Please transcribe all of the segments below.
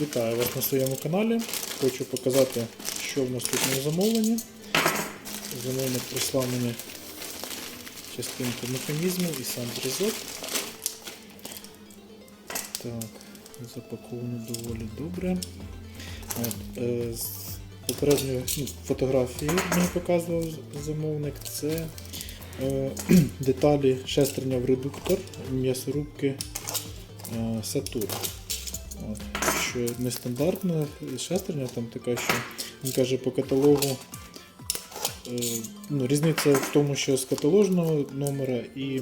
Вітаю вас на своєму каналі. Хочу показати, що в наступному замовленні. Замовник прислав мені частинку механізму і сам зразок. Так, запаковано доволі добре. От, е, з попередньої ну, фотографії мені показував замовник. Це е, деталі шестерня в редуктор м'ясорубки е, Сатурн. Що нестандартна шестерня, там така, що він каже по каталогу. е, Ну, різниця в тому, що з каталожного номера і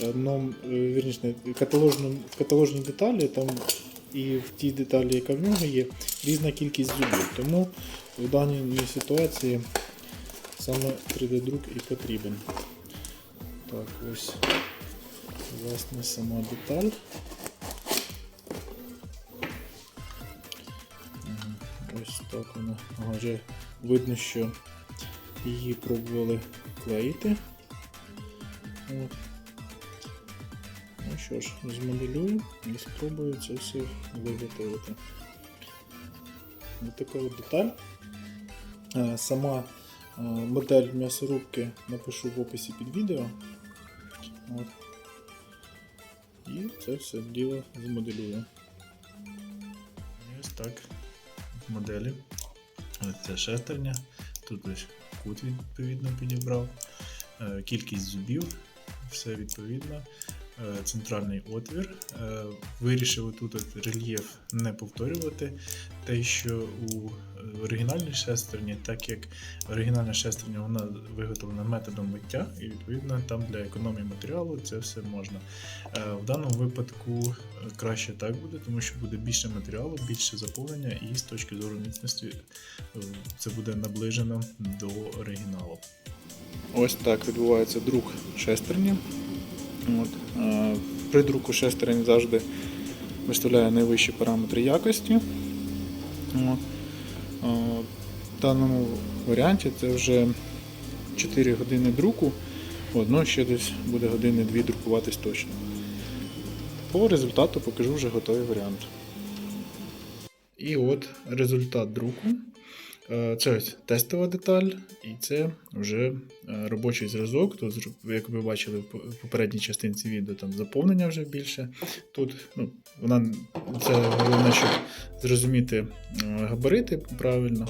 е, ном, е, вірніше, в каталожній деталі там і в тій деталі, яка в нього є, різна кількість зубів. Тому в даній ситуації саме 3D-друк і потрібен. Так, ось власне сама деталь. Так вона. Вже видно, що її пробували клеїти. От. Ну що ж, змоделюю і спробую це все виготовити. Ось така от деталь. Е, Сама е, модель м'ясорубки напишу в описі під відео. От. І це все діло змоделюю. Ось так моделі. Це шестерня. Тут ось кут відповідно підібрав. Е, Кількість зубів, все відповідно. Е, Центральний отвір. Е, Вирішив тут от рельєф не повторювати. Те, що у е, оригінальній шестерні, так як оригінальна шестерня вона виготовлена методом миття, і відповідно там для економії матеріалу це все можна. В даному випадку краще так буде, тому що буде більше матеріалу, більше заповнення, і з точки зору міцності це буде наближено до оригіналу. Ось так відбувається друк шестерні. От. е, При друку шестерень завжди виставляє найвищі параметри якості. От. Е, В даному варіанті це вже 4 години друку. От, ну, ще десь буде години-дві друкуватись точно. По результату покажу вже готовий варіант. І от результат друку. Е, Це ось тестова деталь, і це вже е, робочий зразок. Тут, як ви бачили в попередній частинці відео, там заповнення вже більше. Тут ну, вона це головне, щоб зрозуміти е, габарити правильно.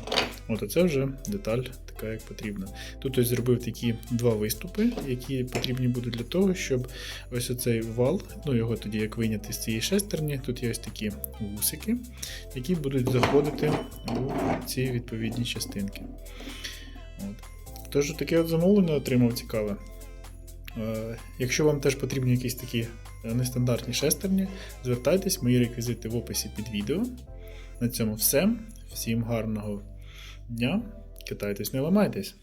От, а це вже деталь така, як потрібно. Тут ось зробив такі два виступи, які потрібні будуть для того, щоб ось оцей вал, ну його тоді як виняти з цієї шестерні. Тут є ось такі вусики, які будуть заходити у ці відповідні частинки. От. Тож таке от замовлення отримав цікаве. Е, Якщо вам теж потрібні якісь такі е, нестандартні шестерні, звертайтесь, мої реквізити в описі під відео. На цьому все. Всім гарного дня. Китайтесь, не ламайтесь.